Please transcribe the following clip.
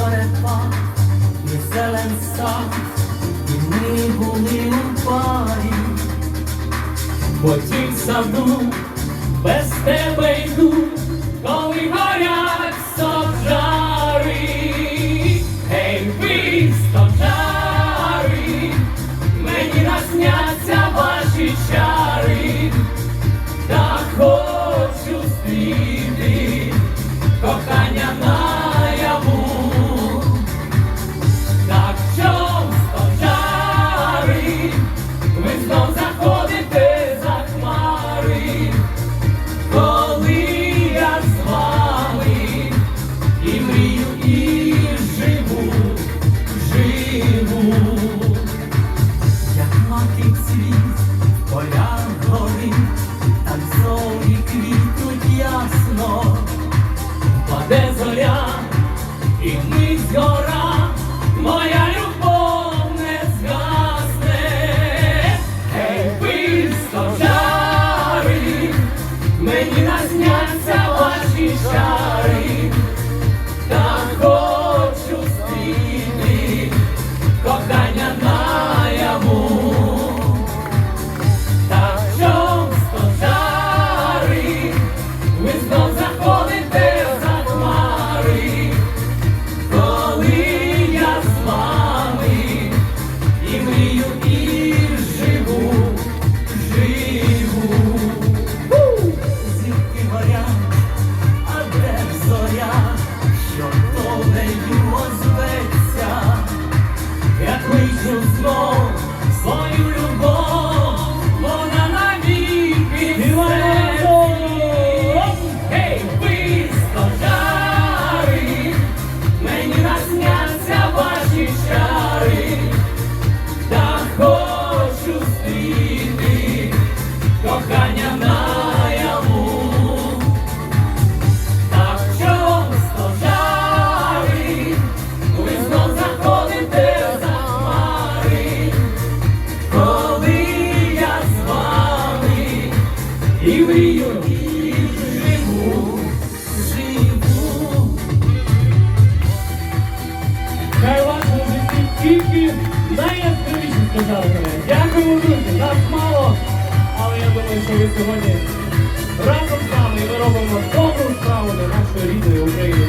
берега, і зелен сад, і ми були у парі, бо ті в саду без тебе йду, коли горя. contigo. тільки найяскравіше сказали мене. Дякую, друзі, нас мало, але я думаю, що ви сьогодні разом з нами ми робимо добру справу для нашої рідної України.